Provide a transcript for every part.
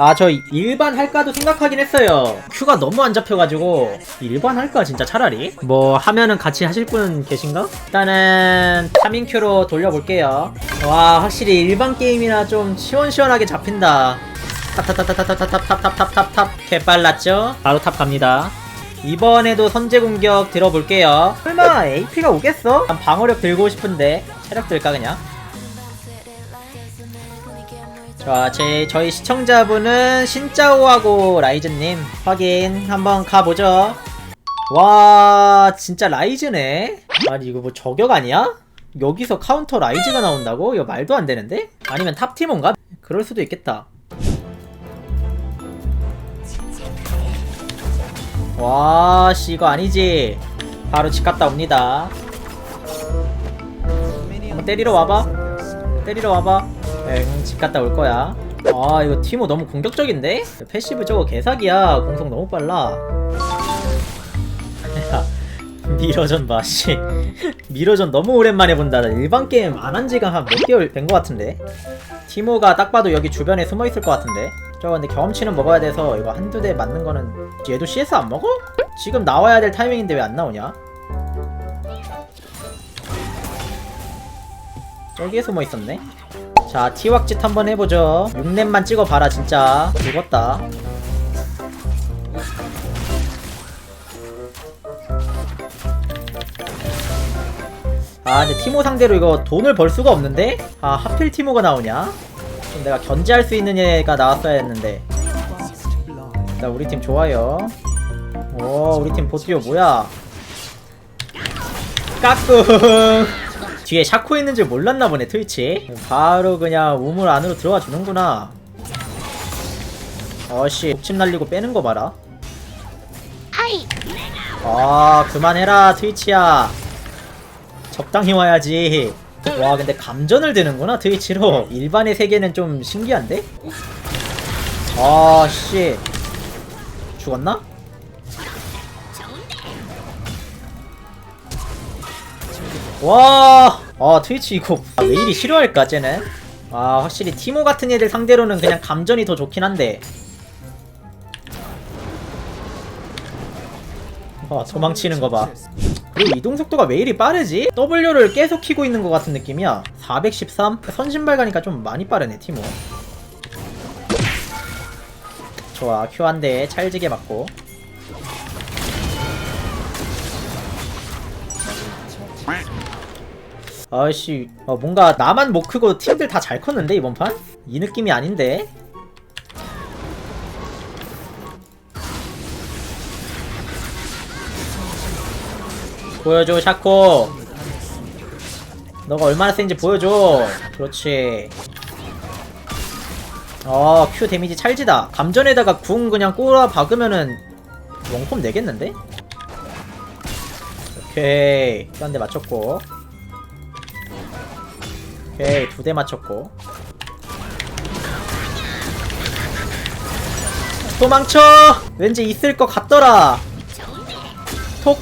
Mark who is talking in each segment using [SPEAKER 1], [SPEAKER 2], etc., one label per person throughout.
[SPEAKER 1] 아 저 일반 할까도 생각하긴 했어요. 큐가 너무 안 잡혀가지고. 일반 할까 진짜 차라리? 뭐 하면은 같이 하실 분 계신가? 일단은 타밍 큐로 돌려볼게요. 와 확실히 일반 게임이라 좀 시원시원하게 잡힌다. 탑탑탑탑탑탑탑탑탑탑 개빨랐죠? 바로 탑 갑니다. 이번에도 선제 공격 들어볼게요. 설마 AP가 오겠어? 난 방어력 들고 싶은데. 체력 들까 그냥 자, 제, 저희 시청자분은 신짜오하고 라이즈님 확인 한번 가보죠. 와, 진짜 라이즈네? 아니, 이거 뭐 저격 아니야? 여기서 카운터 라이즈가 나온다고? 이거 말도 안 되는데? 아니면 탑티몬가? 그럴 수도 있겠다. 와, 씨, 이거 아니지. 바로 집 갔다 옵니다. 한번 때리러 와봐. 때리러 와봐. 응, 집 갔다 올 거야. 아, 이거 티모 너무 공격적인데? 패시브 저거 개사기야. 공속 너무 빨라. 야, 미러전 봐, 씨. 미러전 너무 오랜만에 본다. 나 일반 게임 안 한 지가 한 몇 개월 된 것 같은데? 티모가 딱 봐도 여기 주변에 숨어 있을 것 같은데? 저거 근데 경험치는 먹어야 돼서 이거 한두 대 맞는 거는 얘도 CS 안 먹어? 지금 나와야 될 타이밍인데 왜 안 나오냐? 저기에 숨어 있었네. 자, 티왁짓 한번 해보죠. 6렙만 찍어봐라, 진짜. 죽었다. 아, 근데 티모 상대로 이거 돈을 벌 수가 없는데? 아, 하필 티모가 나오냐? 좀 내가 견제할 수 있는 애가 나왔어야 했는데. 나 우리 팀 좋아요. 오, 우리 팀 보트요 뭐야? 까꿍! 뒤에 샤코 있는 줄 몰랐나 보네 트위치. 바로 그냥 우물 안으로 들어가 주는구나. 어씨 독침 날리고 빼는 거 봐라. 아 그만해라 트위치야. 적당히 와야지. 와 근데 감전을 드는구나 트위치로. 일반의 세계는 좀 신기한데? 아씨. 죽었나? 와, 아 트위치 이거 아, 왜 이리 싫어할까 쟤는? 아 확실히 티모 같은 애들 상대로는 그냥 감전이 더 좋긴 한데. 와 도망치는 거 봐. 그리고 이동 속도가 왜 이리 빠르지? W를 계속 키고 있는 것 같은 느낌이야. 413? 선신발 가니까 좀 많이 빠르네 티모. 좋아 대 찰지게 맞고. 아씨 어, 뭔가 나만 못 크고 팀들 다 잘 컸는데 이번 판? 이 느낌이 아닌데? 보여줘 샤코 너가 얼마나 센지 보여줘 그렇지 어, 큐 데미지 찰지다. 감전에다가 궁 그냥 꼬라 박으면은 원콤 내겠는데? 오케이. 한대 맞췄고. 오케이 두 대 맞췄고. 도망쳐! 왠지 있을 것 같더라. 톡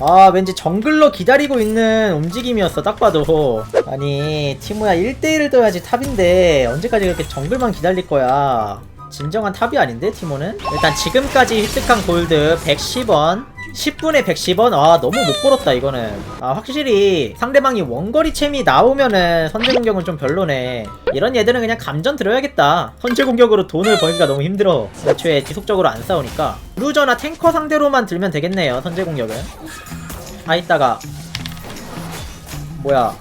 [SPEAKER 1] 아 왠지 정글로 기다리고 있는 움직임이었어 딱 봐도. 아니 티모야 1대1을 떠야지 탑인데 언제까지 그렇게 정글만 기다릴 거야? 진정한 탑이 아닌데 티모는? 일단 지금까지 획득한 골드 110원 10분에 110원? 아 너무 못 벌었다 이거는. 아 확실히 상대방이 원거리 챔이 나오면은 선제 공격은 좀 별로네. 이런 얘들은 그냥 감전 들어야겠다. 선제 공격으로 돈을 벌기가 너무 힘들어. 애초에 지속적으로 안 싸우니까. 루저나 탱커 상대로만 들면 되겠네요 선제 공격은. 아 이따가. 뭐야?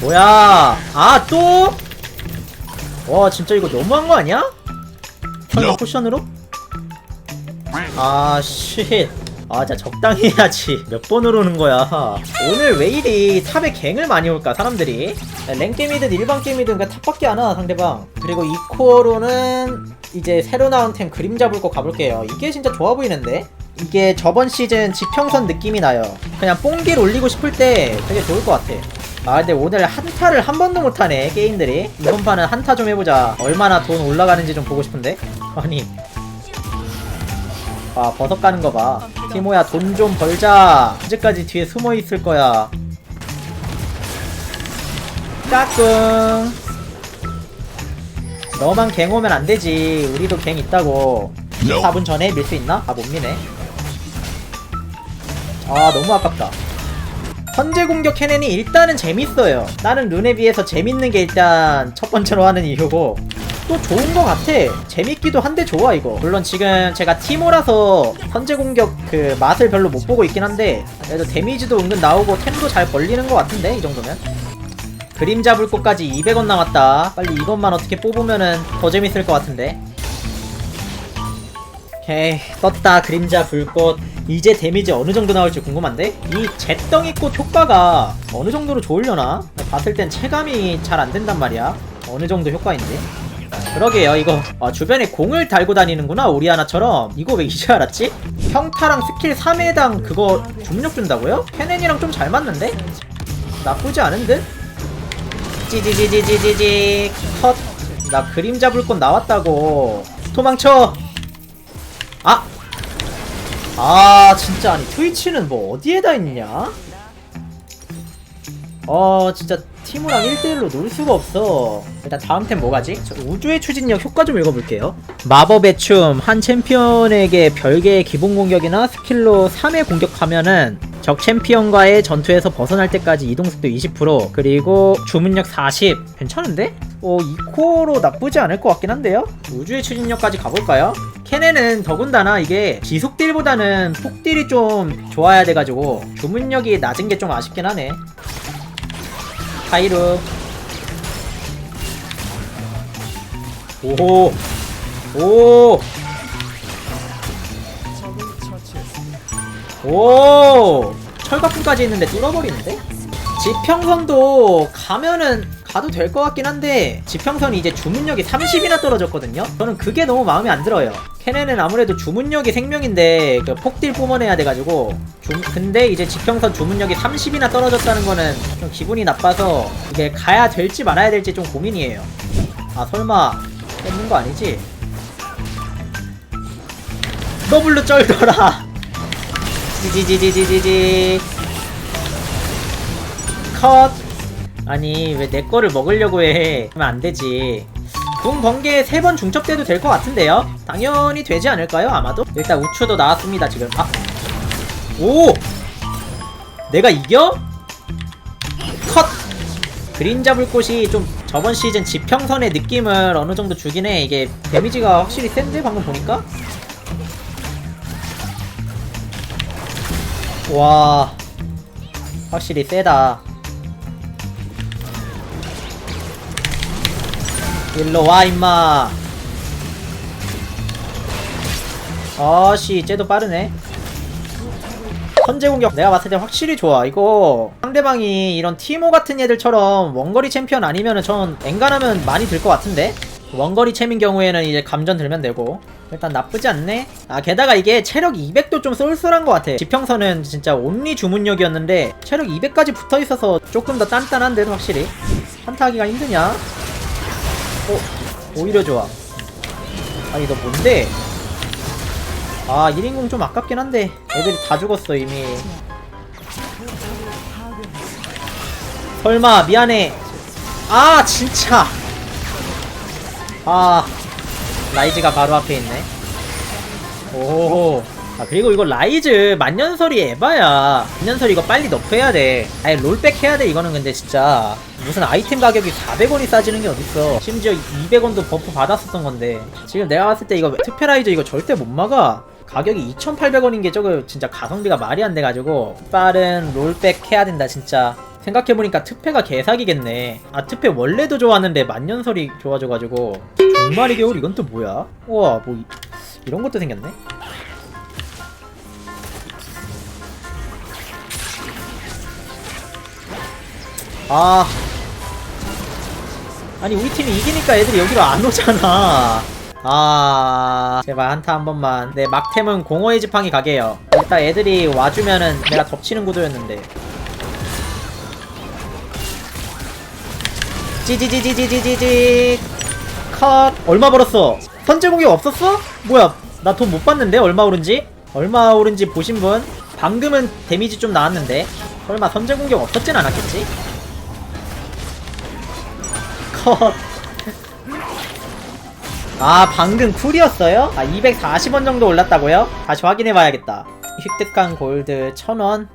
[SPEAKER 1] 뭐야? 아 또? 와 진짜 이거 너무한 거 아니야? 설마 쿠션으로? 아, 쉿. 아, 진짜 적당히 해야지. 몇 번으로 오는 거야. 오늘 왜 이리 탑에 갱을 많이 올까, 사람들이? 랭 게임이든 일반 게임이든 그냥 탑밖에 안 와, 상대방. 그리고 이 코어로는 이제 새로 나온 템 그림 잡을 거 가볼게요. 이게 진짜 좋아 보이는데? 이게 저번 시즌 지평선 느낌이 나요. 그냥 뽕길 올리고 싶을 때 되게 좋을 것 같아. 아 근데 오늘 한타를 한 번도 못하네 게임들이 이번 판은 한타 좀 해보자 얼마나 돈 올라가는지 좀 보고 싶은데 아니 아 버섯 가는 거 봐. 티모야 돈 좀 벌자. 언제까지 뒤에 숨어 있을 거야. 까꿍. 너만 갱 오면 안 되지. 우리도 갱 있다고. 4분 전에 밀 수 있나? 아 못 미네. 아 너무 아깝다. 선제 공격 캐넨이 일단은 재밌어요. 다른 룬에 비해서 재밌는 게 일단 첫 번째로 하는 이유고 또 좋은 거 같아. 재밌기도 한데 좋아 이거. 물론 지금 제가 티모라서 선제 공격 그 맛을 별로 못 보고 있긴 한데 그래도 데미지도 은근 나오고 템도 잘 벌리는 거 같은데 이 정도면. 그림자 불꽃까지 200원 남았다. 빨리 이것만 어떻게 뽑으면은 더 재밌을 것 같은데. 오케이 떴다. 그림자 불꽃 이제 데미지 어느 정도 나올지 궁금한데? 이 잿덩이 꽃 효과가 어느 정도로 좋으려나? 봤을 땐 체감이 잘 안 된단 말이야. 어느 정도 효과인지 그러게요 이거 아, 주변에 공을 달고 다니는구나 오리아나처럼 이거 왜 이제 알았지? 평타랑 스킬 3회당 그거 중력 준다고요? 캐넨이랑 좀 잘 맞는데? 나쁘지 않은 듯? 찌지지지지지지 컷 나 그림자 불꽃 나왔다고 도망쳐 아! 아 진짜 아니 트위치는 뭐 어디에다 있냐? 어 진짜 티모랑 1대1로 놀 수가 없어 일단 다음 템 뭐가지? 저 우주의 추진력 효과 좀 읽어볼게요 마법의 춤 한 챔피언에게 별개의 기본 공격이나 스킬로 3회 공격하면은 적 챔피언과의 전투에서 벗어날 때까지 이동속도 20% 그리고 주문력 40 괜찮은데? 어, 2코어로 나쁘지 않을 것 같긴 한데요? 우주의 추진력까지 가볼까요? 캐넨은 더군다나 이게 지속딜보다는 폭딜이 좀 좋아야 돼가지고 주문력이 낮은 게 좀 아쉽긴 하네 카이루 오 오! 오! 철갑분까지 있는데 뚫어버리는데? 지평선도 가면은 가도 될 것 같긴 한데 지평선이 이제 주문력이 30이나 떨어졌거든요? 저는 그게 너무 마음에 안 들어요. 캐넨은 아무래도 주문력이 생명인데 그 폭딜 뿜어내야 돼가지고 주, 근데 이제 지평선 주문력이 30이나 떨어졌다는 거는 좀 기분이 나빠서 이게 가야 될지 말아야 될지 좀 고민이에요. 아 설마 뺏는 거 아니지? 더블로 쩔더라. 지지지지지지지. 컷 아니 왜 내 거를 먹으려고 해? 하면 안 되지. 궁 번개 세번 중첩돼도 될 것 같은데요? 당연히 되지 않을까요 아마도? 일단 우추도 나왔습니다 지금. 아. 오! 내가 이겨? 컷! 그림자 불꽃이 좀 저번 시즌 지평선의 느낌을 어느 정도 주긴 해. 이게 데미지가 확실히 센데 방금 보니까? 와. 확실히 세다 일로 와 임마. 아씨 쟤도 빠르네. 선제 공격 내가 봤을 때 확실히 좋아 이거. 상대방이 이런 티모 같은 애들처럼 원거리 챔피언 아니면은 전 엔간하면 많이 들 것 같은데? 원거리 챔인 경우에는 이제 감전 들면 되고. 일단 나쁘지 않네. 아 게다가 이게 체력 200도 좀 쏠쏠한 것 같아. 지평선은 진짜 온리 주문력이었는데 체력 200까지 붙어있어서 조금 더 단단한데 확실히? 한타하기가 힘드냐? 어 오히려 좋아. 아니 너 뭔데? 아 1인공 좀 아깝긴 한데. 애들이 다 죽었어 이미. 설마 미안해. 아 진짜. 아 라이즈가 바로 앞에 있네. 오. 아 그리고 이거 라이즈 만년설이 에바야. 만년설 이거 빨리 너프해야 돼. 아예 롤백 해야 돼 이거는 근데 진짜 무슨 아이템 가격이 400원이 싸지는 게 어딨어. 심지어 200원도 버프 받았었던 건데. 지금 내가 봤을 때 이거 특별라이즈 이거 절대 못 막아. 가격이 2,800원인 게 저거 진짜 가성비가 말이 안 돼가지고 빠른 롤백 해야 된다 진짜. 생각해보니까 특패가 개사기겠네. 아 특패 원래도 좋았는데 만년설이 좋아져가지고. 종말이 겨울 이건 또 뭐야? 우와 뭐 이, 이런 것도 생겼네? 아 아니 우리 팀이 이기니까 애들이 여기로 안 오잖아. 아 제발 한타 한 번만. 네 막템은 공허의 지팡이 가게요. 일단 애들이 와주면은 내가 덮치는 구도였는데. 찌지지지지지지지. 컷. 얼마 벌었어? 선제 공격 없었어? 뭐야 나 돈 못 받는데? 얼마 오른지? 얼마 오른지 보신 분? 방금은 데미지 좀 나왔는데. 설마 선제 공격 없었진 않았겠지? 컷. 아, 방금 쿨이었어요? 아, 240원 정도 올랐다고요? 다시 확인해봐야겠다. 획득한 골드 1000원.